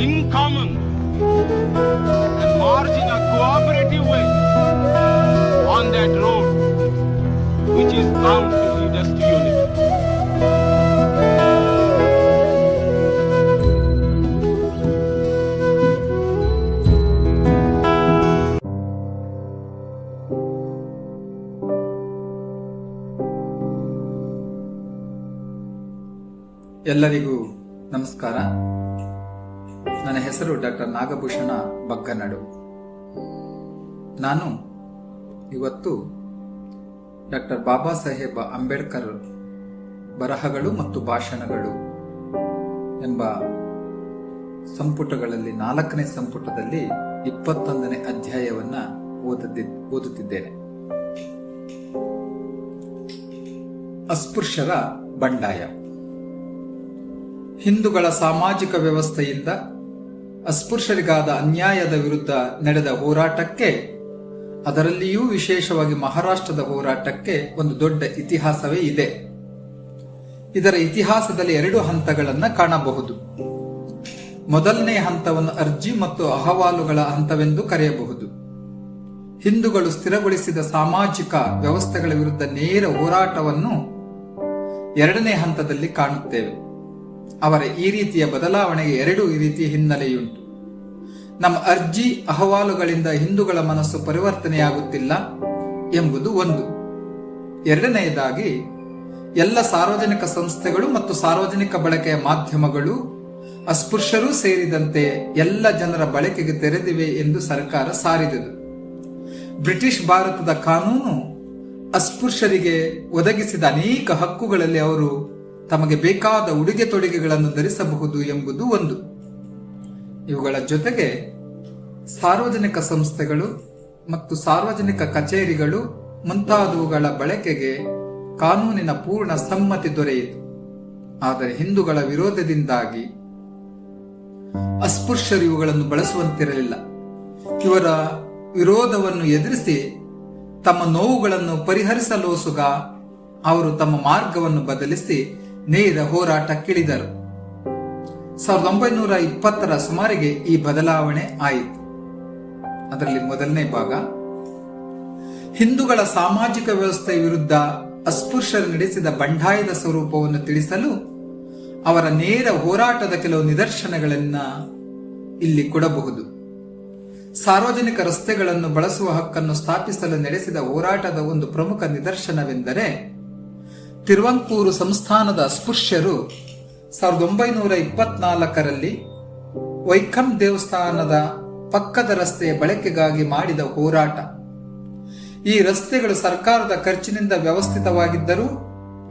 in common and march in a cooperative way on that road which is bound to lead us to unity. ಎಲ್ಲರಿಗೂ ನಮಸ್ಕಾರ ಹೆಸರು doctor Nagabhushana Bagganadu. ನಾನು ಇವತ್ತು doctor Baba Saheb Ambedkar ಬರಹಗಳು ಮತ್ತು ಭಾಷಣಗಳು ಎಂಬ ಸಂಪುಟಗಳಲ್ಲಿ, ನಾಲ್ಕನೇ ಸಂಪುಟದಲ್ಲಿ ಇಪ್ಪತ್ತೊಂದನೇ ಅಧ್ಯಾಯವನ್ನ ಓದದಿ- ಓದುತ್ತಿದ್ದೇನೆ. ಅಸ್ಪೃಶ್ಯರ ಬಂಡಾಯ. ಹಿಂದೂಗಳ ಸಾಮಾಜಿಕ ವ್ಯವಸ್ಥೆಯಿಂದ ಅಸ್ಪೃಶ್ಯರಿಗಾದ ಅನ್ಯಾಯದ ವಿರುದ್ಧ ನಡೆದ ಹೋರಾಟಕ್ಕೆ, ಅದರಲ್ಲಿಯೂ ವಿಶೇಷವಾಗಿ ಮಹಾರಾಷ್ಟ್ರದ ಹೋರಾಟಕ್ಕೆ ಒಂದು ದೊಡ್ಡ ಇತಿಹಾಸವೇ ಇದೆ. ಇದರ ಇತಿಹಾಸದಲ್ಲಿ ಎರಡು ಹಂತಗಳನ್ನು ಕಾಣಬಹುದು. ಮೊದಲನೇ ಹಂತವನ್ನು ಅರ್ಜಿ ಮತ್ತು ಅಹವಾಲುಗಳ ಹಂತವೆಂದು ಕರೆಯಬಹುದು. ಹಿಂದೂಗಳು ಸ್ಥಿರಗೊಳಿಸಿದ ಸಾಮಾಜಿಕ ವ್ಯವಸ್ಥೆಗಳ ವಿರುದ್ಧ ನೇರ ಹೋರಾಟವನ್ನು ಎರಡನೇ ಹಂತದಲ್ಲಿ ಕಾಣುತ್ತೇವೆ. ಅವರ ಈ ರೀತಿಯ ಬದಲಾವಣೆಗೆ ಎರಡು ರೀತಿಯ ಹಿನ್ನೆಲೆಯುಂಟು. ನಮ್ಮ ಅರ್ಜಿ, ಅಹವಾಲುಗಳಿಂದ ಹಿಂದೂಗಳ ಮನಸ್ಸು ಪರಿವರ್ತನೆಯಾಗುತ್ತಿಲ್ಲ ಎಂಬುದು ಒಂದು. ಎರಡನೆಯದಾಗಿ, ಎಲ್ಲ ಸಾರ್ವಜನಿಕ ಸಂಸ್ಥೆಗಳು ಮತ್ತು ಸಾರ್ವಜನಿಕ ಬಳಕೆಯ ಮಾಧ್ಯಮಗಳು ಅಸ್ಪೃಶ್ಯರೂ ಸೇರಿದಂತೆ ಎಲ್ಲ ಜನರ ಬಳಕೆಗೆ ತೆರೆದಿವೆ ಎಂದು ಸರ್ಕಾರ ಸಾರಿದದು. ಬ್ರಿಟಿಷ್ ಭಾರತದ ಕಾನೂನು ಅಸ್ಪೃಶ್ಯರಿಗೆ ಒದಗಿಸಿದ ಅನೇಕ ಹಕ್ಕುಗಳಲ್ಲಿ ಅವರು ತಮಗೆ ಬೇಕಾದ ಉಡುಗೆ ತೊಡುಗೆಗಳನ್ನು ಧರಿಸಬಹುದು ಎಂಬುದು ಒಂದು. ಇವುಗಳ ಜೊತೆಗೆ ಸಾರ್ವಜನಿಕ ಸಂಸ್ಥೆಗಳು ಮತ್ತು ಸಾರ್ವಜನಿಕ ಕಚೇರಿಗಳು ಮುಂತಾದವುಗಳ ಬಳಕೆಗೆ ಕಾನೂನಿನ ಪೂರ್ಣ ಸಮ್ಮತಿ ದೊರೆಯಿತು. ಆದರೆ ಹಿಂದೂಗಳ ವಿರೋಧದಿಂದಾಗಿ ಅಸ್ಪೃಶ್ಯರು ಇವುಗಳನ್ನು ಬಳಸುವಂತಿರಲಿಲ್ಲ. ಇವರ ವಿರೋಧವನ್ನು ಎದುರಿಸಿ ತಮ್ಮ ನೋವುಗಳನ್ನು ಪರಿಹರಿಸಲೋಸುಗ ಅವರು ತಮ್ಮ ಮಾರ್ಗವನ್ನು ಬದಲಿಸಿ ನೇರ ಹೋರಾಟಕ್ಕಿಳಿದರು ಸಾವಿರದ ಒಂಬೈನೂರ ಇಪ್ಪತ್ತರ ಸುಮಾರಿಗೆ ಈ ಬದಲಾವಣೆ ಆಯಿತು. ಅದರಲ್ಲಿ ಮೊದಲನೇ ಭಾಗ, ಹಿಂದೂಗಳ ಸಾಮಾಜಿಕ ವ್ಯವಸ್ಥೆ ವಿರುದ್ಧ ಅಸ್ಪೃಶ್ಯರು ನಡೆಸಿದ ಬಂಡಾಯದ ಸ್ವರೂಪವನ್ನು ತಿಳಿಸಲು ಅವರ ನೇರ ಹೋರಾಟದ ಕೆಲವು ನಿದರ್ಶನಗಳನ್ನ ಇಲ್ಲಿ ಕೊಡಬಹುದು. ಸಾರ್ವಜನಿಕ ರಸ್ತೆಗಳನ್ನು ಬಳಸುವ ಹಕ್ಕನ್ನು ಸ್ಥಾಪಿಸಲು ನಡೆಸಿದ ಹೋರಾಟದ ಒಂದು ಪ್ರಮುಖ ನಿದರ್ಶನವೆಂದರೆ ತಿರುವಂಕೂರು ಸಂಸ್ಥಾನದ ಸ್ಪೃಶ್ಯರು ಸಾವಿರದ ಒಂಬೈನೂರ ಇಪ್ಪತ್ನಾಲ್ಕರಲ್ಲಿ ವೈಕಂ ದೇವಸ್ಥಾನದ ಪಕ್ಕದ ರಸ್ತೆಯ ಬಳಕೆಗಾಗಿ ಮಾಡಿದ ಹೋರಾಟ. ಈ ರಸ್ತೆಗಳು ಸರ್ಕಾರದ ಖರ್ಚಿನಿಂದ ವ್ಯವಸ್ಥಿತವಾಗಿದ್ದರೂ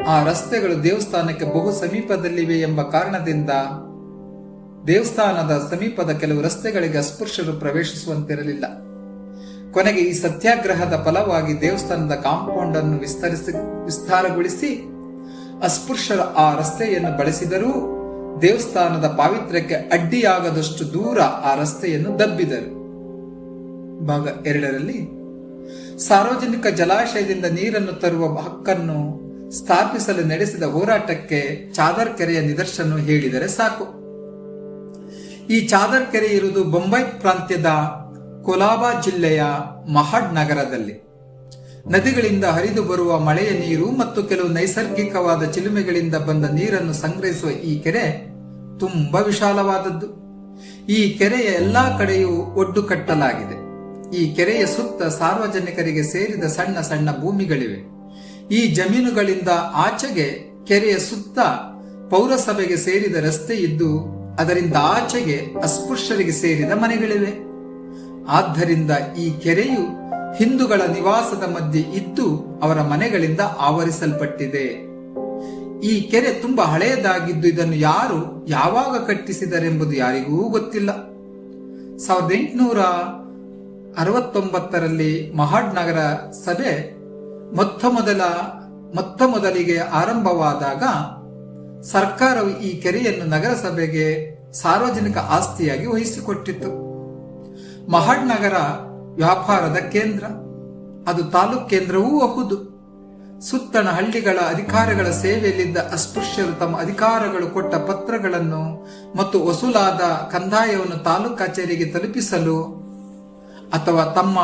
ಆ ರಸ್ತೆಗಳು ದೇವಸ್ಥಾನಕ್ಕೆ ಬಹು ಸಮೀಪದಲ್ಲಿವೆ ಎಂಬ ಕಾರಣದಿಂದ ದೇವಸ್ಥಾನದ ಸಮೀಪದ ಕೆಲವು ರಸ್ತೆಗಳಿಗೆ ಅಸ್ಪೃಶ್ಯರು ಪ್ರವೇಶಿಸುವಂತಿರಲಿಲ್ಲ. ಕೊನೆಗೆ ಈ ಸತ್ಯಾಗ್ರಹದ ಫಲವಾಗಿ ದೇವಸ್ಥಾನದ ಕಾಂಪೌಂಡ್ ಅನ್ನು ವಿಸ್ತರಿಸಿ ವಿಸ್ತಾರಗೊಳಿಸಿ ಅಸ್ಪೃಶ್ಯರ ಆ ರಸ್ತೆಯನ್ನು ಬಳಸಿದರೂ ದೇವಸ್ಥಾನದ ಪಾವಿತ್ರ್ಯಕ್ಕೆ ಅಡ್ಡಿಯಾಗದಷ್ಟು ದೂರ ಆ ರಸ್ತೆಯನ್ನು ದಬ್ಬಿದರು. ಭಾಗ ಎರಡರಲ್ಲಿ, ಸಾರ್ವಜನಿಕ ಜಲಾಶಯದಿಂದ ನೀರನ್ನು ತರುವ ಹಕ್ಕನ್ನು ಸ್ಥಾಪಿಸಲು ನಡೆಸಿದ ಹೋರಾಟಕ್ಕೆ ಚಾದರ್ ಕೆರೆಯ ನಿದರ್ಶನ ಹೇಳಿದರೆ ಸಾಕು. ಈ ಚಾದರ್ ಕೆರೆ ಇರುವುದು ಬೊಂಬೈ ಪ್ರಾಂತ್ಯದ ಕೊಲಾಬಾ ಜಿಲ್ಲೆಯ ಮಹಡ್ ನಗರದಲ್ಲಿ. ನದಿಗಳಿಂದ ಹರಿದು ಬರುವ ಮಳೆಯ ನೀರು ಮತ್ತು ಕೆಲವು ನೈಸರ್ಗಿಕವಾದ ಚಿಲುಮೆಗಳಿಂದ ಬಂದ ನೀರನ್ನು ಸಂಗ್ರಹಿಸುವ ಈ ಕೆರೆ ತುಂಬಾ ವಿಶಾಲವಾದದ್ದು. ಈ ಕೆರೆಯ ಎಲ್ಲಾ ಕಡೆಯೂ ಒಡ್ಡು ಕಟ್ಟಲಾಗಿದೆ. ಈ ಕೆರೆಯ ಸುತ್ತ ಸಾರ್ವಜನಿಕರಿಗೆ ಸೇರಿದ ಸಣ್ಣ ಸಣ್ಣ ಭೂಮಿಗಳಿವೆ. ಈ ಜಮೀನುಗಳಿಂದ ಆಚೆಗೆ ಕೆರೆಯ ಸುತ್ತ ಪೌರಸಭೆಗೆ ಸೇರಿದ ರಸ್ತೆ ಇದ್ದು, ಅದರಿಂದ ಆಚೆಗೆ ಅಸ್ಪೃಶ್ಯರಿಗೆ ಸೇರಿದ ಮನೆಗಳಿವೆ. ಆದ್ದರಿಂದ ಈ ಕೆರೆಯು ಹಿಂದೂಗಳ ನಿವಾಸದ ಮಧ್ಯೆ ಇದ್ದು ಅವರ ಮನೆಗಳಿಂದ ಆವರಿಸಲ್ಪಟ್ಟಿದೆ. ಈ ಕೆರೆ ತುಂಬಾ ಹಳೆಯದಾಗಿದ್ದು ಇದನ್ನು ಯಾರು ಯಾವಾಗ ಕಟ್ಟಿಸಿದರೆಂಬುದು ಯಾರಿಗೂ ಗೊತ್ತಿಲ್ಲ. ಸಾವಿರದ ಎಂಟುನೂರ ಅರವತ್ತೊಂಬತ್ತರಲ್ಲಿ ಮಹಾಡ್ ನಗರ ಸಭೆ ಮೊತ್ತ ಮೊದಲ ಮೊತ್ತ ಮೊದಲಿಗೆ ಆರಂಭವಾದಾಗ ಸರ್ಕಾರವು ಈ ಕೆರೆಯನ್ನು ನಗರಸಭೆಗೆ ಸಾರ್ವಜನಿಕ ಆಸ್ತಿಯಾಗಿ ವಹಿಸಿಕೊಟ್ಟಿತ್ತು. ಮಹಾಡ್ ವ್ಯಾಪಾರದ ಕೇಂದ್ರ. ಅದು ತಾಲೂಕ್ ಕೇಂದ್ರವೂ ಹೌದು ಸುತ್ತಣ ಹಳ್ಳಿಗಳ ಅಧಿಕಾರಿಗಳ ಸೇವೆಯಲ್ಲಿದ್ದ ಅಸ್ಪೃಶ್ಯರು ತಮ್ಮ ಅಧಿಕಾರಗಳು ಕೊಟ್ಟ ಪತ್ರಗಳನ್ನು ಮತ್ತು ವಸೂಲಾದ ಕಂದಾಯವನ್ನು ತಾಲೂಕು ಕಚೇರಿಗೆ ತಲುಪಿಸಲು ಅಥವಾ ತಮ್ಮ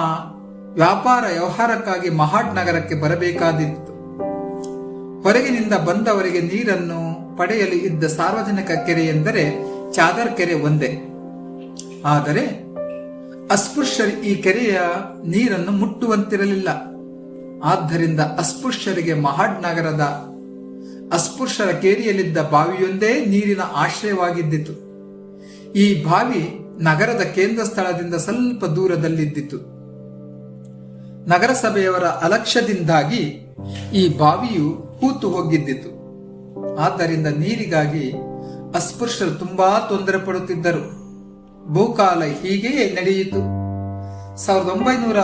ವ್ಯಾಪಾರ ವ್ಯವಹಾರಕ್ಕಾಗಿ ಮಹಾಡ್ ನಗರಕ್ಕೆ ಬರಬೇಕಾದಿತ್ತು ಹೊರಗಿನಿಂದ ಬಂದವರಿಗೆ ನೀರನ್ನು ಪಡೆಯಲು ಇದ್ದ ಸಾರ್ವಜನಿಕ ಕೆರೆ ಎಂದರೆ ಚಾದರ್ ಕೆರೆ ಒಂದೇ. ಆದರೆ ಅಸ್ಪೃಶ್ಯರು ಈ ಕೆರೆಯ ನೀರನ್ನು ಮುಟ್ಟುವಂತಿರಲಿಲ್ಲ. ಆದ್ದರಿಂದ ಅಸ್ಪೃಶ್ಯರಿಗೆ ಮಹಾಡ್ ನಗರದ ಅಸ್ಪೃಶ್ಯರ ಕೇರಿಯಲ್ಲಿದ್ದ ಬಾವಿಯೊಂದೇ ನೀರಿನ ಆಶ್ರಯವಾಗಿದ್ದಿತು. ಈ ಬಾವಿ ನಗರದ ಕೇಂದ್ರ ಸ್ಥಳದಿಂದ ಸ್ವಲ್ಪ ದೂರದಲ್ಲಿದ್ದಿತು. ನಗರಸಭೆಯವರ ಅಲಕ್ಷ್ಯದಿಂದಾಗಿ ಈ ಬಾವಿಯು ಹೂತು ಹೋಗಿದ್ದಿತು. ಆದ್ದರಿಂದ ನೀರಿಗಾಗಿ ಅಸ್ಪೃಶ್ಯರು ತುಂಬಾ ತೊಂದರೆ ಪಡುತ್ತಿದ್ದರು. ಬಹುಕಾಲ ಹೀಗೆಯೇ ನಡೆಯಿತು. ಸಾವಿರದ ಒಂಬೈನೂರ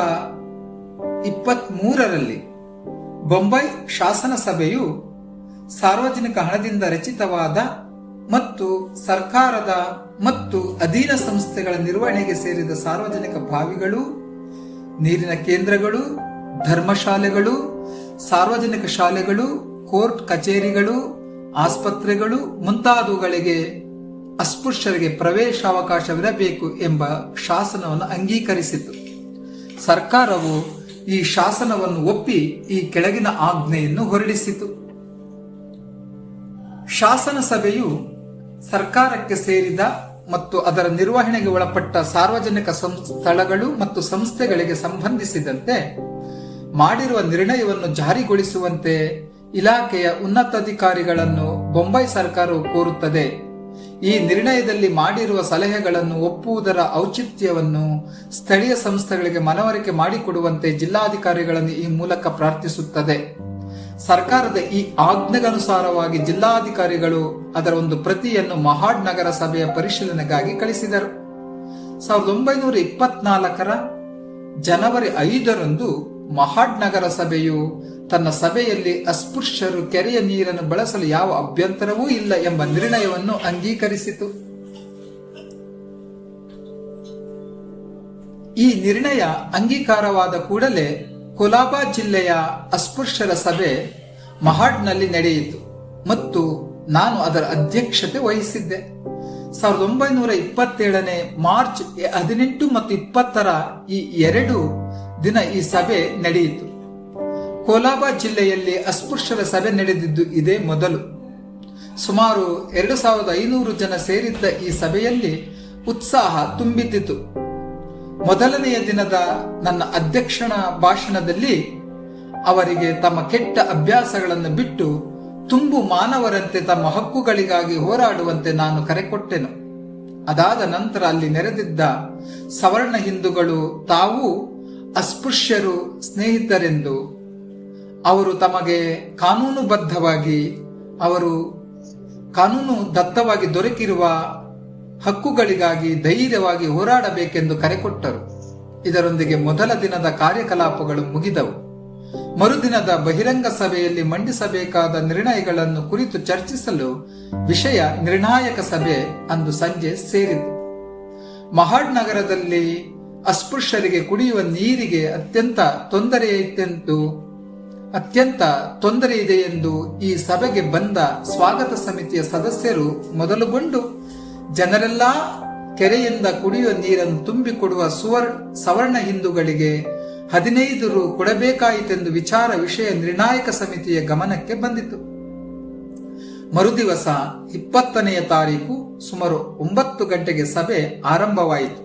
ಇಪ್ಪತ್ತ್ ಮೂರರಲ್ಲಿ ಬೊಂಬೈ ಶಾಸನ ಸಭೆಯು ಸಾರ್ವಜನಿಕ ಹಣದಿಂದ ರಚಿತವಾದ ಮತ್ತು ಸರ್ಕಾರದ ಮತ್ತು ಅಧೀನ ಸಂಸ್ಥೆಗಳ ನಿರ್ವಹಣೆಗೆ ಸೇರಿದ ಸಾರ್ವಜನಿಕ ಬಾವಿಗಳು, ನೀರಿನ ಕೇಂದ್ರಗಳು, ಧರ್ಮಶಾಲೆಗಳು, ಸಾರ್ವಜನಿಕ ಶಾಲೆಗಳು, ಕೋರ್ಟ್ ಕಚೇರಿಗಳು, ಆಸ್ಪತ್ರೆಗಳು ಮುಂತಾದವುಗಳಿಗೆ ಅಸ್ಪೃಶ್ಯರಿಗೆ ಪ್ರವೇಶಾವಕಾಶವಿರಬೇಕು ಎಂಬ ಶಾಸನವನ್ನು ಅಂಗೀಕರಿಸಿತು. ಸರ್ಕಾರವು ಈ ಶಾಸನವನ್ನು ಒಪ್ಪಿ ಈ ಕೆಳಗಿನ ಆಜ್ಞೆಯನ್ನು ಹೊರಡಿಸಿತು. ಶಾಸನ ಸಭೆಯು ಸರ್ಕಾರಕ್ಕೆ ಸೇರಿದ ಮತ್ತು ಅದರ ನಿರ್ವಹಣೆಗೆ ಒಳಪಟ್ಟ ಸಾರ್ವಜನಿಕ ಸ್ಥಳಗಳು ಮತ್ತು ಸಂಸ್ಥೆಗಳಿಗೆ ಸಂಬಂಧಿಸಿದಂತೆ ಮಾಡಿರುವ ನಿರ್ಣಯವನ್ನು ಜಾರಿಗೊಳಿಸುವಂತೆ ಇಲಾಖೆಯ ಉನ್ನತಾಧಿಕಾರಿಗಳನ್ನು ಬೊಂಬೈ ಸರ್ಕಾರವು ಕೋರುತ್ತದೆ. ಈ ನಿರ್ಣಯದಲ್ಲಿ ಮಾಡಿರುವ ಸಲಹೆಗಳನ್ನು ಒಪ್ಪುವುದರ ಔಚಿತ್ಯವನ್ನು ಸ್ಥಳೀಯ ಸಂಸ್ಥೆಗಳಿಗೆ ಮನವರಿಕೆ ಮಾಡಿಕೊಡುವಂತೆ ಜಿಲ್ಲಾಧಿಕಾರಿಗಳನ್ನು ಈ ಮೂಲಕ ಪ್ರಾರ್ಥಿಸುತ್ತದೆ. ಸರ್ಕಾರದ ಈ ಆಜ್ಞೆಗನುಸಾರವಾಗಿ ಜಿಲ್ಲಾಧಿಕಾರಿಗಳು ಅದರ ಒಂದು ಪ್ರತಿಯನ್ನು ಮಹಾಡ್ ನಗರ ಸಭೆಯ ಪರಿಶೀಲನೆಗಾಗಿ ಕಳಿಸಿದರು. ಸಾವಿರದ ಒಂಬೈನೂರ ಇಪ್ಪತ್ನಾಲ್ಕರ ಜನವರಿ ಐದರಂದು ಮಹಾಡ್ ನಗರ ಸಭೆಯು ತನ್ನ ಸಭೆಯಲ್ಲಿ ಅಸ್ಪೃಶ್ಯರು ಕೆರೆಯ ನೀರನ್ನು ಬಳಸಲು ಯಾವ ಅಭ್ಯಂತರವೂ ಇಲ್ಲ ಎಂಬ ನಿರ್ಣಯವನ್ನು ಅಂಗೀಕರಿಸಿತು. ಈ ನಿರ್ಣಯ ಅಂಗೀಕಾರವಾದ ಕೂಡಲೇ ಕೊಲಾಬಾ ಜಿಲ್ಲೆಯ ಅಸ್ಪೃಶ್ಯರ ಸಭೆ ಮಹಾಡ್ನಲ್ಲಿ ನಡೆಯಿತು ಮತ್ತು ನಾನು ಅದರ ಅಧ್ಯಕ್ಷತೆ ವಹಿಸಿದ್ದೆ. ಸಾವಿರದ ಒಂಬೈನೂರ ಇಪ್ಪತ್ತೇಳನೇ ಮಾರ್ಚ್ ಹದಿನೆಂಟು ಮತ್ತು ಇಪ್ಪತ್ತರ ಈ ಎರಡು ದಿನ ಈ ಸಭೆ ನಡೆಯಿತು. ಕೋಲಾಬಾ ಜಿಲ್ಲೆಯಲ್ಲಿ ಅಸ್ಪೃಶ್ಯರ ಸಭೆ ನಡೆದಿದ್ದು ಇದೇ ಮೊದಲು. ಸುಮಾರು ಎರಡು ಸಾವಿರದ ಐನೂರು ಜನ ಸೇರಿದ್ದ ಈ ಸಭೆಯಲ್ಲಿ ಉತ್ಸಾಹ ತುಂಬಿದ್ದಿತು. ಮೊದಲನೆಯ ದಿನದ ನನ್ನ ಅಧ್ಯಕ್ಷನ ಭಾಷಣದಲ್ಲಿ ಅವರಿಗೆ ತಮ್ಮ ಕೆಟ್ಟ ಅಭ್ಯಾಸಗಳನ್ನು ಬಿಟ್ಟು ತುಂಬು ಮಾನವರಂತೆ ತಮ್ಮ ಹಕ್ಕುಗಳಿಗಾಗಿ ಹೋರಾಡುವಂತೆ ನಾನು ಕರೆ ಕೊಟ್ಟೆನು. ಅದಾದ ನಂತರ ಅಲ್ಲಿ ನೆರೆದಿದ್ದ ಸವರ್ಣ ಹಿಂದೂಗಳು ತಾವು ಅಸ್ಪೃಶ್ಯರು ಸ್ನೇಹಿತರೆಂದು ಅವರು ತಮಗೆ ಕಾನೂನುಬದ್ಧವಾಗಿ, ಅವರು ಕಾನೂನು ದತ್ತವಾಗಿ ದೊರಕಿರುವ ಹಕ್ಕುಗಳಿಗಾಗಿ ಧೈರ್ಯವಾಗಿ ಹೋರಾಡಬೇಕೆಂದು ಕರೆ ಕೊಟ್ಟರು. ಇದರೊಂದಿಗೆ ಮೊದಲ ದಿನದ ಕಾರ್ಯಕಲಾಪಗಳು ಮುಗಿದವು. ಮರುದಿನದ ಬಹಿರಂಗ ಸಭೆಯಲ್ಲಿ ಮಂಡಿಸಬೇಕಾದ ನಿರ್ಣಯಗಳನ್ನು ಕುರಿತು ಚರ್ಚಿಸಲು ವಿಷಯ ನಿರ್ಣಾಯಕ ಸಭೆ ಅಂದು ಸಂಜೆ ಸೇರಿತು ಮಹಾಡ್ ನಗರದಲ್ಲಿ ಅಸ್ಪೃಶ್ಯರಿಗೆ ಕುಡಿಯುವ ನೀರಿಗೆ ಅತ್ಯಂತ ತೊಂದರೆಯಿತೆಂದು ಅತ್ಯಂತ ತೊಂದರೆ ಇದೆ ಎಂದು ಈ ಸಭೆಗೆ ಬಂದ ಸ್ವಾಗತ ಸಮಿತಿಯ ಸದಸ್ಯರು ಮೊದಲುಗೊಂಡು, ಜನರೆಲ್ಲಾ ಕೆರೆಯಿಂದ ಕುಡಿಯುವ ನೀರನ್ನು ತುಂಬಿಕೊಡುವ ಸುವರ್, ಸವರ್ಣ ಹಿಂದೂಗಳಿಗೆ ಹದಿನೈದು ರು ಕೊಡಬೇಕಾಯಿತೆಂದು ವಿಚಾರ ವಿಷಯ ನಿರ್ಣಾಯಕ ಸಮಿತಿಯ ಗಮನಕ್ಕೆ ಬಂದಿತು. ಮರುದಿವಸ ಇಪ್ಪತ್ತನೆಯ ತಾರೀಕು ಸುಮಾರು ಒಂಬತ್ತು ಗಂಟೆಗೆ ಸಭೆ ಆರಂಭವಾಯಿತು.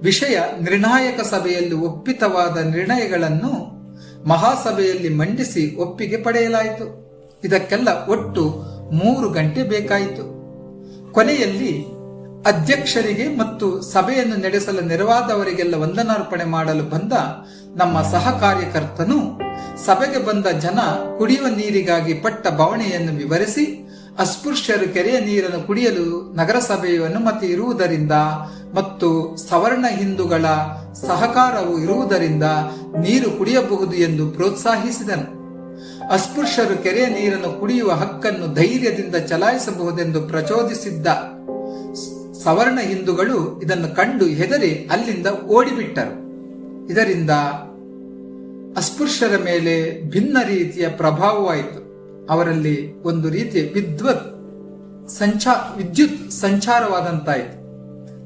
ವಿಷಯ ನಿರ್ಣಾಯಕ ಸಭೆಯಲ್ಲಿ ಒಪ್ಪಿತವಾದ ನಿರ್ಣಯಗಳನ್ನು ಮಹಾಸಭೆಯಲ್ಲಿ ಮಂಡಿಸಿ ಒಪ್ಪಿಗೆ ಪಡೆಯಲಾಯಿತು. ಇದಕ್ಕೆಲ್ಲ ಒಟ್ಟು ಮೂರು ಗಂಟೆ ಬೇಕಾಯಿತು. ಕೊನೆಯಲ್ಲಿ ಅಧ್ಯಕ್ಷರಿಗೆ ಮತ್ತು ಸಭೆಯನ್ನು ನಡೆಸಲು ನೆರವಾದವರಿಗೆಲ್ಲ ವಂದನಾರ್ಪಣೆ ಮಾಡಲು ಬಂದ ನಮ್ಮ ಸಹ ಕಾರ್ಯಕರ್ತನು ಸಭೆಗೆ ಬಂದ ಜನ ಕುಡಿಯುವ ನೀರಿಗಾಗಿ ಪಟ್ಟ ಬವಣೆಯನ್ನು ವಿವರಿಸಿ, ಅಸ್ಪೃಶ್ಯರು ಕೆರೆಯ ನೀರನ್ನು ಕುಡಿಯಲು ನಗರಸಭೆಯು ಅನುಮತಿ ಇರುವುದರಿಂದ ಮತ್ತು ಸವರ್ಣ ಹಿಂದೂಗಳ ಸಹಕಾರವು ಇರುವುದರಿಂದ ನೀರು ಕುಡಿಯಬಹುದು ಎಂದು ಪ್ರೋತ್ಸಾಹಿಸಿದನು. ಅಸ್ಪೃಶ್ಯರು ಕೆರೆಯ ನೀರನ್ನು ಕುಡಿಯುವ ಹಕ್ಕನ್ನು ಧೈರ್ಯದಿಂದ ಚಲಾಯಿಸಬಹುದೆಂದು ಪ್ರಚೋದಿಸಿದ್ದ ಸವರ್ಣ ಹಿಂದೂಗಳು ಇದನ್ನು ಕಂಡು ಹೆದರಿ ಅಲ್ಲಿಂದ ಓಡಿಬಿಟ್ಟರು. ಇದರಿಂದ ಅಸ್ಪೃಶ್ಯರ ಮೇಲೆ ಭಿನ್ನ ರೀತಿಯ ಪ್ರಭಾವವಾಯಿತು. ಅವರಲ್ಲಿ ಒಂದು ರೀತಿಯ ವಿದ್ವತ್ ಸಂಚಾ ವಿದ್ಯುತ್ ಸಂಚಾರವಾದಂತಾಯಿತು.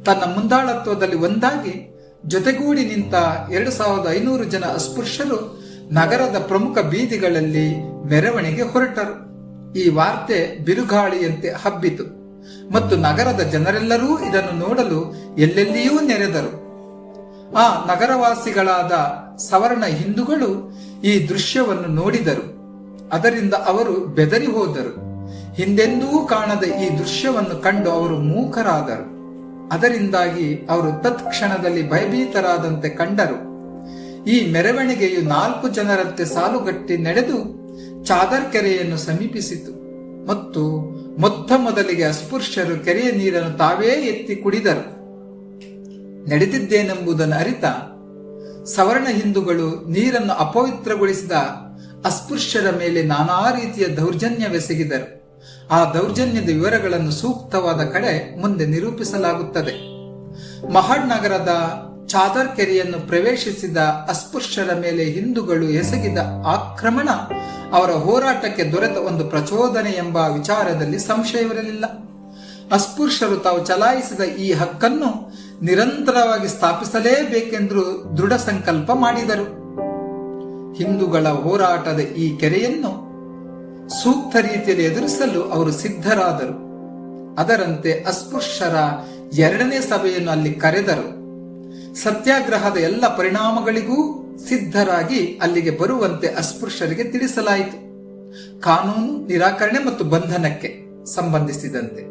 ತನ್ನ ಮುಂದಾಳತ್ವದಲ್ಲಿ ಒಂದಾಗಿ ಜೊತೆಗೂಡಿ ನಿಂತ ಎರಡು ಸಾವಿರದ ಐನೂರು ಜನ ಅಸ್ಪೃಶ್ಯರು ನಗರದ ಪ್ರಮುಖ ಬೀದಿಗಳಲ್ಲಿ ಮೆರವಣಿಗೆ ಹೊರಟರು. ಈ ವಾರ್ತೆ ಬಿರುಗಾಳಿಯಂತೆ ಹಬ್ಬಿತು. ಮತ್ತು ನಗರದ ಜನರೆಲ್ಲರೂ ಇದನ್ನು ನೋಡಲು ಎಲ್ಲೆಲ್ಲಿಯೂ ನೆರೆದರು. ಆ ನಗರವಾಸಿಗಳಾದ ಸವರ್ಣ ಹಿಂದೂಗಳು ಈ ದೃಶ್ಯವನ್ನು ನೋಡಿದರು. ಅದರಿಂದ ಅವರು ಬೆದರಿ ಹೋದರು. ಹಿಂದೆಂದೂ ಕಾಣದ ಈ ದೃಶ್ಯವನ್ನು ಕಂಡು ಅವರು ಮೂಕರಾದರು. ಅದರಿಂದಾಗಿ ಅವರು ತತ್ಕ್ಷಣದಲ್ಲಿ ಭಯಭೀತರಾದಂತೆ ಕಂಡರು. ಈ ಮೆರವಣಿಗೆಯು ನಾಲ್ಕು ಜನರಂತೆ ಸಾಲುಗಟ್ಟಿ ನಡೆದು ಚಾದರ್ ಕೆರೆಯನ್ನು ಸಮೀಪಿಸಿತು. ಮತ್ತು ಮೊತ್ತ ಮೊದಲಿಗೆ ಅಸ್ಪೃಶ್ಯರು ಕೆರೆಯ ನೀರನ್ನು ತಾವೇ ಎತ್ತಿ ಕುಡಿದರು. ನಡೆದಿದ್ದೇನೆಂಬುದನ್ನು ಅರಿತ ಸವರ್ಣ ಹಿಂದೂಗಳು ನೀರನ್ನು ಅಪವಿತ್ರಗೊಳಿಸಿದ ಅಸ್ಪೃಶ್ಯರ ಮೇಲೆ ನಾನಾ ರೀತಿಯ ದೌರ್ಜನ್ಯವೆಸಗಿದರು. ಆ ದೌರ್ಜನ್ಯದ ವಿವರಗಳನ್ನು ಸೂಕ್ತವಾದ ಕಡೆ ಮುಂದೆ ನಿರೂಪಿಸಲಾಗುತ್ತದೆ. ಮಹಡ್ ನಗರದ ಚಾದರ್ ಕೆರೆಯನ್ನು ಪ್ರವೇಶಿಸಿದ ಅಸ್ಪೃಶ್ಯರ ಮೇಲೆ ಹಿಂದೂಗಳು ಎಸಗಿದ ಆಕ್ರಮಣ ಅವರ ಹೋರಾಟಕ್ಕೆ ದೊರೆತ ಒಂದು ಪ್ರಚೋದನೆ ಎಂಬ ವಿಚಾರದಲ್ಲಿ ಸಂಶಯವಿರಲಿಲ್ಲ. ಅಸ್ಪೃಶ್ಯರು ತಾವು ಚಲಾಯಿಸಿದ ಈ ಹಕ್ಕನ್ನು ನಿರಂತರವಾಗಿ ಸ್ಥಾಪಿಸಲೇಬೇಕೆಂದು ದೃಢ ಸಂಕಲ್ಪ ಮಾಡಿದರು. ಹಿಂದೂಗಳ ಹೋರಾಟದ ಈ ಕೆರೆಯನ್ನು ಸೂಕ್ತ ರೀತಿಯಲ್ಲಿ ಎದುರಿಸಲು ಅವರು ಸಿದ್ಧರಾದರು. ಅದರಂತೆ ಅಸ್ಪೃಶ್ಯರ ಎರಡನೇ ಸಭೆಯನ್ನು ಅಲ್ಲಿ ಕರೆದರು. ಸತ್ಯಾಗ್ರಹದ ಎಲ್ಲ ಪರಿಣಾಮಗಳಿಗೂ ಸಿದ್ಧರಾಗಿ ಅಲ್ಲಿಗೆ ಬರುವಂತೆ ಅಸ್ಪೃಶ್ಯರಿಗೆ ತಿಳಿಸಲಾಯಿತು. ಕಾನೂನು, ನಿರಾಕರಣೆ ಮತ್ತು ಬಂಧನಕ್ಕೆ ಸಂಬಂಧಿಸಿದಂತೆ.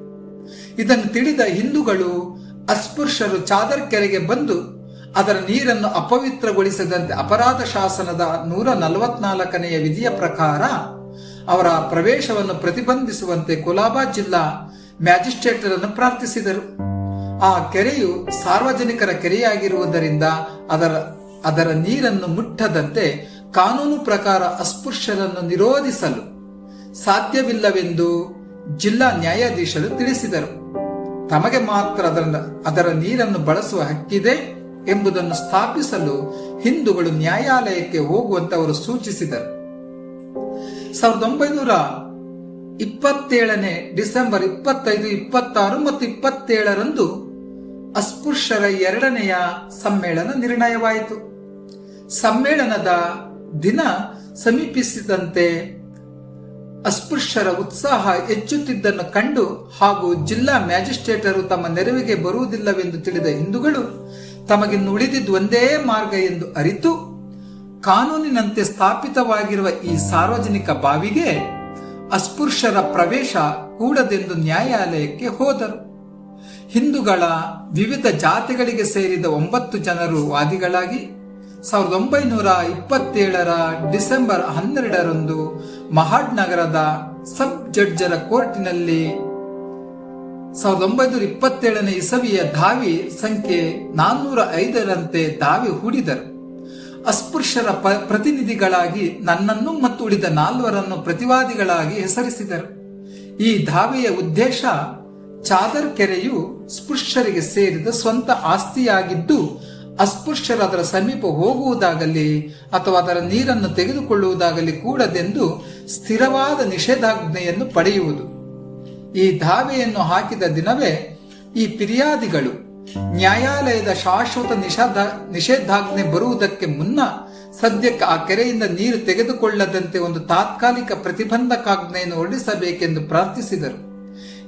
ಇದನ್ನು ತಿಳಿದ ಹಿಂದೂಗಳು ಅಸ್ಪೃಶ್ಯರು ಚಾದರ್ ಕೆರೆಗೆ ಬಂದು ಅದರ ನೀರನ್ನು ಅಪವಿತ್ರಗೊಳಿಸದಂತೆ ಅಪರಾಧ ಶಾಸನದ ನೂರ ನಲವತ್ನಾಲ್ಕನೆಯ ವಿಧಿಯ ಪ್ರಕಾರ ಅವರ ಪ್ರವೇಶವನ್ನು ಪ್ರತಿಬಂಧಿಸುವಂತೆ ಕೊಲಾಬಾ ಜಿಲ್ಲಾ ಮ್ಯಾಜಿಸ್ಟ್ರೇಟರನ್ನು ಪ್ರಾರ್ಥಿಸಿದರು. ಆ ಕೆರೆಯು ಸಾರ್ವಜನಿಕರ ಕೆರೆಯಾಗಿರುವುದರಿಂದ ಅದರ ಅದರ ನೀರನ್ನು ಮುಟ್ಟದಂತೆ ಕಾನೂನು ಪ್ರಕಾರ ಅಸ್ಪೃಶ್ಯರನ್ನು ನಿರೋಧಿಸಲು ಸಾಧ್ಯವಿಲ್ಲವೆಂದು ಜಿಲ್ಲಾ ನ್ಯಾಯಾಧೀಶರು ತಿಳಿಸಿದರು. ತಮಗೆ ಮಾತ್ರ ಅದರ ಅದರ ನೀರನ್ನು ಬಳಸುವ ಹಕ್ಕಿದೆ ಎಂಬುದನ್ನು ಸ್ಥಾಪಿಸಲು ಹಿಂದೂಗಳು ನ್ಯಾಯಾಲಯಕ್ಕೆ ಹೋಗುವಂತೆ ಅವರು ಸೂಚಿಸಿದರು. ಸಾವಿರದ ಒಂಬೈನೂರ ಇಪ್ಪತ್ತೇಳನೇ ಡಿಸೆಂಬರ್ ಇಪ್ಪತ್ತೈದು, ಇಪ್ಪತ್ತಾರು ಮತ್ತು ಇಪ್ಪತ್ತೇಳರಂದು ಅಸ್ಪೃಶ್ಯರ ಎರಡನೆಯ ಸಮ್ಮೇಳನ ನಿರ್ಣಯವಾಯಿತು. ಸಮ್ಮೇಳನದ ದಿನ ಸಮೀಪಿಸಿದಂತೆ ಅಸ್ಪೃಶ್ಯರ ಉತ್ಸಾಹ ಹೆಚ್ಚುತ್ತಿದ್ದನ್ನು ಕಂಡು ಹಾಗೂ ಜಿಲ್ಲಾ ಮ್ಯಾಜಿಸ್ಟ್ರೇಟರು ತಮ್ಮ ನೆರವಿಗೆ ಬರುವುದಿಲ್ಲವೆಂದು ತಿಳಿದ ಹಿಂದೂಗಳು ತಮಗಿನ್ನು ಉಳಿದಿದ್ದು ಒಂದೇ ಮಾರ್ಗ ಎಂದು ಅರಿತು ಕಾನೂನಿನಂತೆ ಸ್ಥಾಪಿತವಾಗಿರುವ ಈ ಸಾರ್ವಜನಿಕ ಬಾವಿಗೆ ಅಸ್ಪೃಶ್ಯರ ಪ್ರವೇಶ ಕೂಡದೆಂದು ನ್ಯಾಯಾಲಯಕ್ಕೆ ಹೋದರು. ಹಿಂದೂಗಳ ವಿವಿಧ ಜಾತಿಗಳಿಗೆ ಸೇರಿದ ಒಂಬತ್ತು ಜನರು ವಾದಿಗಳಾಗಿ ಸಾವಿರದ ಒಂಬೈನೂರ ಇಪ್ಪತ್ತೇಳರ ಡಿಸೆಂಬರ್ ಹನ್ನೆರಡರಂದು ಮಹಾಡ್ ನಗರದ ಸಬ್ ಜಡ್ಜರ ಕೋರ್ಟಿನಲ್ಲಿ ಸಾವಿರದ ಒಂಬೈನೂರ ಇಪ್ಪತ್ತೇಳನೇ ಇಸವಿಯ ಧಾವಿ ಸಂಖ್ಯೆ ನಾನ್ನೂರ ಐದರಂತೆ ದಾವಿ ಹೂಡಿದರು. ಅಸ್ಪೃಶ್ಯರ ಪ, ಪ್ರತಿನಿಧಿಗಳಾಗಿ ನನ್ನನ್ನು ಮತ್ತು ಉಳಿದ ನಾಲ್ವರನ್ನು ಪ್ರತಿವಾದಿಗಳಾಗಿ ಹೆಸರಿಸಿದರು. ಈ ಧಾವೆಯ ಉದ್ದೇಶ ಚಾದರ್ ಕೆರೆಯು ಸ್ಪೃಶ್ಯರಿಗೆ ಸೇರಿದ ಸ್ವಂತ ಆಸ್ತಿಯಾಗಿದ್ದು, ಅಸ್ಪೃಶ್ಯರು ಅದರ ಸಮೀಪ ಹೋಗುವುದಾಗಲಿ ಅಥವಾ ಅದರ ನೀರನ್ನು ತೆಗೆದುಕೊಳ್ಳುವುದಾಗಲಿ ಕೂಡದೆಂದು ಸ್ಥಿರವಾದ ನಿಷೇಧಾಜ್ಞೆಯನ್ನು ಪಡೆಯುವುದು. ಈ ಧಾವೆಯನ್ನು ಹಾಕಿದ ದಿನವೇ ಈ ಫಿರ್ಯಾದಿಗಳು ನ್ಯಾಯಾಲಯದ ಶಾಶ್ವತ ನಿಷೇಧ ನಿಷೇಧಾಜ್ಞೆ ಬರುವುದಕ್ಕೆ ಮುನ್ನ ಸದ್ಯಕ್ಕೆ ಆ ಕೆರೆಯಿಂದ ನೀರು ತೆಗೆದುಕೊಳ್ಳದಂತೆ ಒಂದು ತಾತ್ಕಾಲಿಕ ಪ್ರತಿಬಂಧಕಾಜ್ಞೆಯನ್ನು ಹೊರಡಿಸಬೇಕೆಂದು ಪ್ರಾರ್ಥಿಸಿದರು.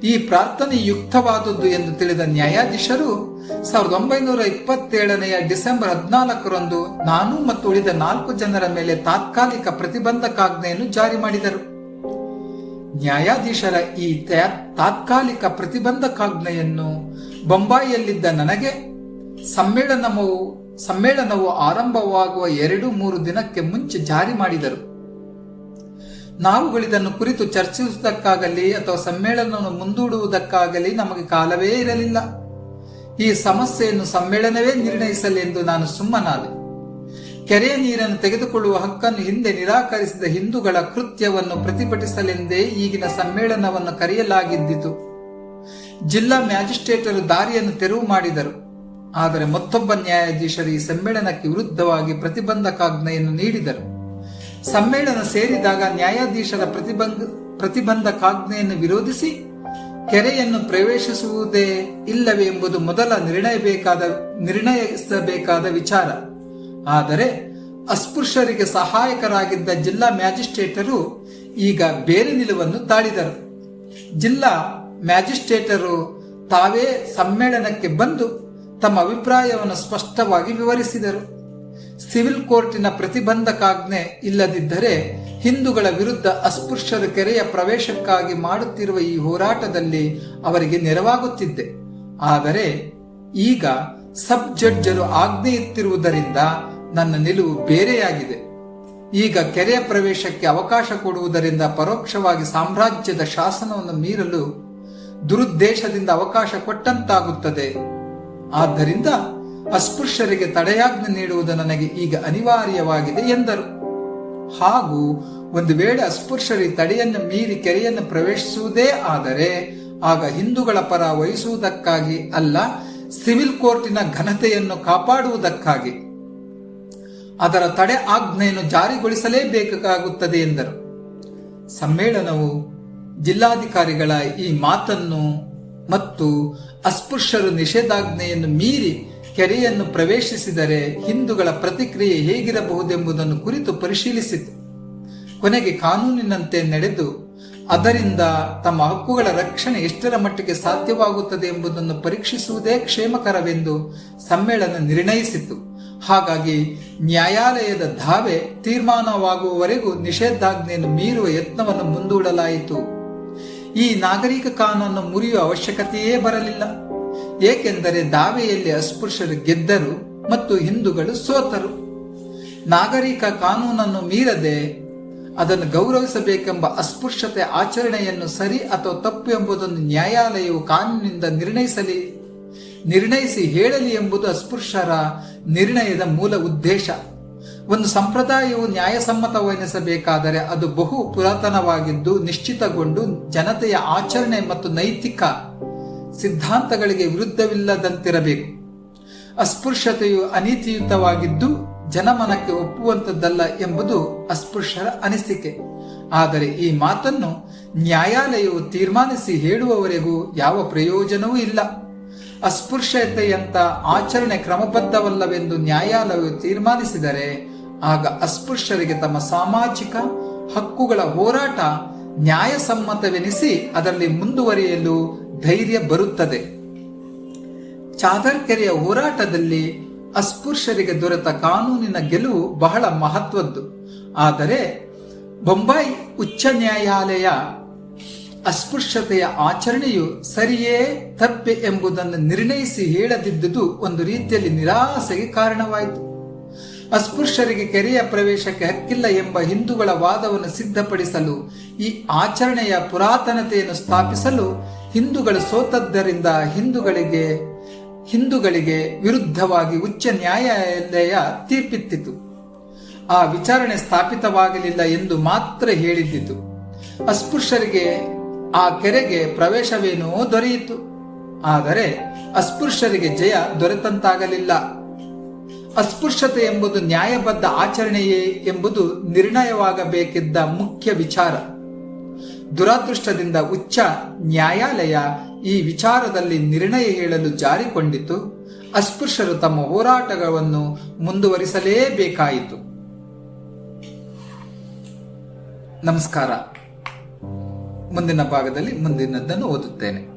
ಈ ಪ್ರಾರ್ಥನೆ ಯುಕ್ತವಾದದ್ದು ಎಂದು ತಿಳಿದ ನ್ಯಾಯಾಧೀಶರು, ಸಾವಿರದ ಒಂಬೈನೂರ ಇಪ್ಪತ್ತೇಳನೆಯ ಡಿಸೆಂಬರ್ ಹದಿನಾಲ್ಕರಂದು ನಾನು ಮತ್ತು ಉಳಿದ ನಾಲ್ಕು ಜನರ ಮೇಲೆ ತಾತ್ಕಾಲಿಕ ಪ್ರತಿಬಂಧಕಾಜ್ಞೆಯನ್ನು ಜಾರಿ ಮಾಡಿದರು. ನ್ಯಾಯಾಧೀಶರ ಈ ತಾತ್ಕಾಲಿಕ ಪ್ರತಿಬಂಧಕಾಜ್ಞೆಯನ್ನು ಬೊಂಬಾಯಿಯಲ್ಲಿದ್ದ ನನಗೆ ಸಮ್ಮೇಳನವು ಸಮ್ಮೇಳನವು ಆರಂಭವಾಗುವ ಎರಡು ಮೂರು ದಿನಕ್ಕೆ ಮುಂಚೆ ಜಾರಿ ಮಾಡಿದರು. ನಾವುಗಳಿದನ್ನು ಕುರಿತು ಚರ್ಚಿಸುವುದಕ್ಕಾಗಲಿ ಅಥವಾ ಸಮ್ಮೇಳನವನ್ನು ಮುಂದೂಡುವುದಕ್ಕಾಗಲಿ ನಮಗೆ ಕಾಲವೇ ಇರಲಿಲ್ಲ. ಈ ಸಮಸ್ಯೆಯನ್ನು ಸಮ್ಮೇಳನವೇ ನಿರ್ಣಯಿಸಲೆಂದು ನಾನು ಸುಮ್ಮನಾದೆ. ಕೆರೆಯ ನೀರನ್ನು ತೆಗೆದುಕೊಳ್ಳುವ ಹಕ್ಕನ್ನು ಹಿಂದೆ ನಿರಾಕರಿಸಿದ ಹಿಂದೂಗಳ ಕೃತ್ಯವನ್ನು ಪ್ರತಿಭಟಿಸಲೆಂದೇ ಈಗಿನ ಸಮ್ಮೇಳನವನ್ನು ಕರೆಯಲಾಗಿದ್ದಿತು. ಜಿಲ್ಲಾ ಮ್ಯಾಜಿಸ್ಟ್ರೇಟರು ದಾರಿಯನ್ನು ತೆರವು ಮಾಡಿದರು. ಆದರೆ ಮತ್ತೊಬ್ಬ ನ್ಯಾಯಾಧೀಶರು ಈ ಸಮ್ಮೇಳನಕ್ಕೆ ವಿರುದ್ಧವಾಗಿ ಪ್ರತಿಬಂಧಕಾಜ್ಞೆಯನ್ನು ನೀಡಿದರು. ಸಮ್ಮೇಳನ ಸೇರಿದಾಗ ನ್ಯಾಯಾಧೀಶರ ಪ್ರತಿಬಂಧ, ಪ್ರತಿಬಂಧಕಾಜ್ಞೆಯನ್ನು ವಿರೋಧಿಸಿ ಕೆರೆಯನ್ನು ಪ್ರವೇಶಿಸುವುದೇ ಇಲ್ಲವೇ ಎಂಬುದು ಮೊದಲ ನಿರ್ಣಯಬೇಕಾದ, ನಿರ್ಣಯಿಸಬೇಕಾದ ವಿಚಾರ. ಆದರೆ ಅಸ್ಪೃಶ್ಯರಿಗೆ ಸಹಾಯಕರಾಗಿದ್ದ ಜಿಲ್ಲಾ ಮ್ಯಾಜಿಸ್ಟ್ರೇಟರು ಈಗ ಬೇರೆ ನಿಲುವನ್ನು ತಾಳಿದರು. ಜಿಲ್ಲಾ ಮ್ಯಾಜಿಸ್ಟ್ರೇಟರು ತಾವೇ ಸಮ್ಮೇಳನಕ್ಕೆ ಬಂದು ತಮ್ಮ ಅಭಿಪ್ರಾಯವನ್ನು ಸ್ಪಷ್ಟವಾಗಿ ವಿವರಿಸಿದರು. ಸಿವಿಲ್ ಕೋರ್ಟಿನ ಪ್ರತಿಬಂಧಕಾಜ್ಞೆ ಇಲ್ಲದಿದ್ದರೆ ಹಿಂದೂಗಳ ವಿರುದ್ಧ ಅಸ್ಪೃಶ್ಯರು ಕೆರೆಯ ಪ್ರವೇಶಕ್ಕಾಗಿ ಮಾಡುತ್ತಿರುವ ಈ ಹೋರಾಟದಲ್ಲಿ ಅವರಿಗೆ ನೆರವಾಗುತ್ತಿದ್ದೆ. ಆದರೆ ಈಗ ಸಬ್ ಜಡ್ಜರು ಆಜ್ಞೆ ಇತ್ತಿರುವುದರಿಂದ ನನ್ನ ನಿಲುವು ಬೇರೆಯಾಗಿದೆ. ಈಗ ಕೆರೆಯ ಪ್ರವೇಶಕ್ಕೆ ಅವಕಾಶ ಕೊಡುವುದರಿಂದ ಪರೋಕ್ಷವಾಗಿ ಸಾಮ್ರಾಜ್ಯದ ಶಾಸನವನ್ನು ಮೀರಲು ದುರುದ್ದೇಶದಿಂದ ಅವಕಾಶ ಕೊಟ್ಟಂತಾಗುತ್ತದೆ. ಆದ್ದರಿಂದ ಅಸ್ಪೃಶ್ಯರಿಗೆ ತಡೆಯಾಜ್ಞೆ ನೀಡುವುದು ನನಗೆ ಈಗ ಅನಿವಾರ್ಯವಾಗಿದೆ ಎಂದರು. ಹಾಗೂ ಒಂದು ವೇಳೆ ಅಸ್ಪೃಶ್ಯರಿ ತಡೆಯನ್ನು ಮೀರಿ ಕೆರೆಯನ್ನು ಪ್ರವೇಶಿಸುವುದೇ ಆದರೆ ಆಗ ಹಿಂದೂಗಳ ಪರ ವಹಿಸುವುದಕ್ಕಾಗಿ ಅಲ್ಲ, ಸಿವಿಲ್ ಕೋರ್ಟಿನ ಘನತೆಯನ್ನು ಕಾಪಾಡುವುದಕ್ಕಾಗಿ. ಅದರ ತಡೆ ಆಜ್ಞೆಯನ್ನು ಜಾರಿಗೊಳಿಸಲೇಬೇಕಾಗುತ್ತದೆ ಎಂದರು. ಸಮ್ಮೇಳನವು ಜಿಲ್ಲಾಧಿಕಾರಿಗಳ ಈ ಮಾತನ್ನು ಮತ್ತು ಅಸ್ಪೃಶ್ಯರು ನಿಷೇಧಾಜ್ಞೆಯನ್ನು ಮೀರಿ ಕೆರೆಯನ್ನು ಪ್ರವೇಶಿಸಿದರೆ ಹಿಂದೂಗಳ ಪ್ರತಿಕ್ರಿಯೆ ಹೇಗಿರಬಹುದೆಂಬುದನ್ನು ಕುರಿತು ಪರಿಶೀಲಿಸಿತು. ಕೊನೆಗೆ ಕಾನೂನಿನಂತೆ ನಡೆದು, ಅದರಿಂದ ತಮ್ಮ ಹಕ್ಕುಗಳ ರಕ್ಷಣೆ ಎಷ್ಟರ ಮಟ್ಟಿಗೆ ಸಾಧ್ಯವಾಗುತ್ತದೆ ಎಂಬುದನ್ನು ಪರೀಕ್ಷಿಸುವುದೇ ಕ್ಷೇಮಕರವೆಂದು ಸಮ್ಮೇಳನ ನಿರ್ಣಯಿಸಿತು. ಹಾಗಾಗಿ ನ್ಯಾಯಾಲಯದ ಧಾವೆ ತೀರ್ಮಾನವಾಗುವವರೆಗೂ ನಿಷೇಧಾಜ್ಞೆಯನ್ನು ಮೀರುವ ಯತ್ನವನ್ನು ಮುಂದೂಡಲಾಯಿತು. ಈ ನಾಗರಿಕ ಕಾನೂನನ್ನು ಮುರಿಯುವ ಅವಶ್ಯಕತೆಯೇ ಬರಲಿಲ್ಲ. ಏಕೆಂದರೆ ದಾವೆಯಲ್ಲಿ ಅಸ್ಪೃಶ್ಯರು ಗೆದ್ದರು ಮತ್ತು ಹಿಂದೂಗಳು ಸೋತರು. ನಾಗರಿಕ ಕಾನೂನನ್ನು ಮೀರದೆ ಅದನ್ನು ಗೌರವಿಸಬೇಕೆಂಬ ಅಸ್ಪೃಶ್ಯತೆ ಆಚರಣೆಯನ್ನು ಸರಿ ಅಥವಾ ತಪ್ಪು ಎಂಬುದನ್ನು ನ್ಯಾಯಾಲಯವು ಕಾನೂನಿನಿಂದ ನಿರ್ಣಯಿಸಲಿ, ನಿರ್ಣಯಿಸಿ ಹೇಳಲಿ ಎಂಬುದು ಅಸ್ಪೃಶ್ಯರ ನಿರ್ಣಯದ ಮೂಲ ಉದ್ದೇಶ. ಒಂದು ಸಂಪ್ರದಾಯವು ನ್ಯಾಯಸಮ್ಮತವೆನಿಸಬೇಕಾದರೆ ಅದು ಬಹು ಪುರಾತನವಾಗಿದ್ದು ನಿಶ್ಚಿತಗೊಂಡು ಜನತೆಯ ಆಚರಣೆ ಮತ್ತು ನೈತಿಕ ಸಿದ್ಧಾಂತಗಳಿಗೆ ವಿರುದ್ಧವಿಲ್ಲದಂತಿರಬೇಕು. ಅಸ್ಪೃಶ್ಯತೆಯು ಅನೀತಿಯುತವಾಗಿದ್ದು ಜನಮನಕ್ಕೆ ಒಪ್ಪುವಂಥದ್ದಲ್ಲ ಎಂಬುದು ಅಸ್ಪೃಶ್ಯರ ಅನಿಸಿಕೆ. ಆದರೆ ಈ ಮಾತನ್ನು ನ್ಯಾಯಾಲಯವು ತೀರ್ಮಾನಿಸಿ ಹೇಳುವವರೆಗೂ ಯಾವ ಪ್ರಯೋಜನವೂ ಇಲ್ಲ. ಅಸ್ಪೃಶ್ಯತೆಯಂತ ಆಚರಣೆ ಕ್ರಮಬದ್ಧವಲ್ಲವೆಂದು ನ್ಯಾಯಾಲಯವು ತೀರ್ಮಾನಿಸಿದರೆ ಆಗ ಅಸ್ಪೃಶ್ಯರಿಗೆ ತಮ್ಮ ಸಾಮಾಜಿಕ ಹಕ್ಕುಗಳ ಹೋರಾಟ ನ್ಯಾಯಸಮ್ಮತವೆನಿಸಿ ಅದರಲ್ಲಿ ಮುಂದುವರಿಯಲು ಧೈರ್ಯ ಬರುತ್ತದೆ. ಚಾದರ್ಕೆರೆಯ ಹೋರಾಟದಲ್ಲಿ ಅಸ್ಪೃಶ್ಯರಿಗೆ ದೊರೆತ ಕಾನೂನಿನ ಗೆಲುವು ಬಹಳ ಮಹತ್ವದ್ದು. ಆದರೆ ಬೊಂಬಾಯಿ ಉಚ್ಚ ನ್ಯಾಯಾಲಯ ಅಸ್ಪೃಶ್ಯತೆಯ ಆಚರಣೆಯು ಸರಿಯೇ ತಪ್ಪೆ ಎಂಬುದನ್ನು ನಿರ್ಣಯಿಸಿ ಹೇಳದಿದ್ದುದು ಒಂದು ರೀತಿಯಲ್ಲಿ ನಿರಾಸೆಗೆ ಕಾರಣವಾಯಿತು. ಅಸ್ಪೃಶ್ಯರಿಗೆ ಕೆರೆಯ ಪ್ರವೇಶಕ್ಕೆ ಹಕ್ಕಿಲ್ಲ ಎಂಬ ಹಿಂದೂಗಳ ವಾದವನ್ನು ಸಿದ್ಧಪಡಿಸಲು, ಈ ಆಚರಣೆಯ ಪುರಾತನತೆಯನ್ನು ಸ್ಥಾಪಿಸಲು ಹಿಂದೂಗಳು ಸೋತದ್ದರಿಂದ ಹಿಂದೂಗಳಿಗೆ ಹಿಂದೂಗಳಿಗೆ ವಿರುದ್ಧವಾಗಿ ಉಚ್ಚ ನ್ಯಾಯಾಲಯ ತೀರ್ಪಿತ್ತಿತು ಆ ವಿಚಾರಣೆ ಸ್ಥಾಪಿತವಾಗಲಿಲ್ಲ ಎಂದು ಮಾತ್ರ ಹೇಳಿದ್ದಿತು. ಅಸ್ಪೃಶ್ಯರಿಗೆ ಆ ಕೆರೆಗೆ ಪ್ರವೇಶವೇನೋ ದೊರೆಯಿತು. ಆದರೆ ಅಸ್ಪೃಶ್ಯರಿಗೆ ಜಯ ದೊರೆತಂತಾಗಲಿಲ್ಲ. ಅಸ್ಪೃಶ್ಯತೆ ಎಂಬುದು ನ್ಯಾಯಬದ್ಧ ಆಚರಣೆಯೇ ಎಂಬುದು ನಿರ್ಣಯವಾಗಬೇಕಿದ್ದ ಮುಖ್ಯ ವಿಚಾರ. ದುರಾದೃಷ್ಟದಿಂದ ಉಚ್ಚ ನ್ಯಾಯಾಲಯ ಈ ವಿಚಾರದಲ್ಲಿ ನಿರ್ಣಯ ಹೇಳಲು ಜಾರಿಕೊಂಡಿತು. ಅಸ್ಪೃಶ್ಯರು ತಮ್ಮ ಹೋರಾಟಗಳನ್ನು ಮುಂದುವರಿಸಲೇಬೇಕಾಯಿತು. ನಮಸ್ಕಾರ. ಮುಂದಿನ ಭಾಗದಲ್ಲಿ ಮುಂದಿನದ್ದನ್ನು ಓದುತ್ತೇನೆ.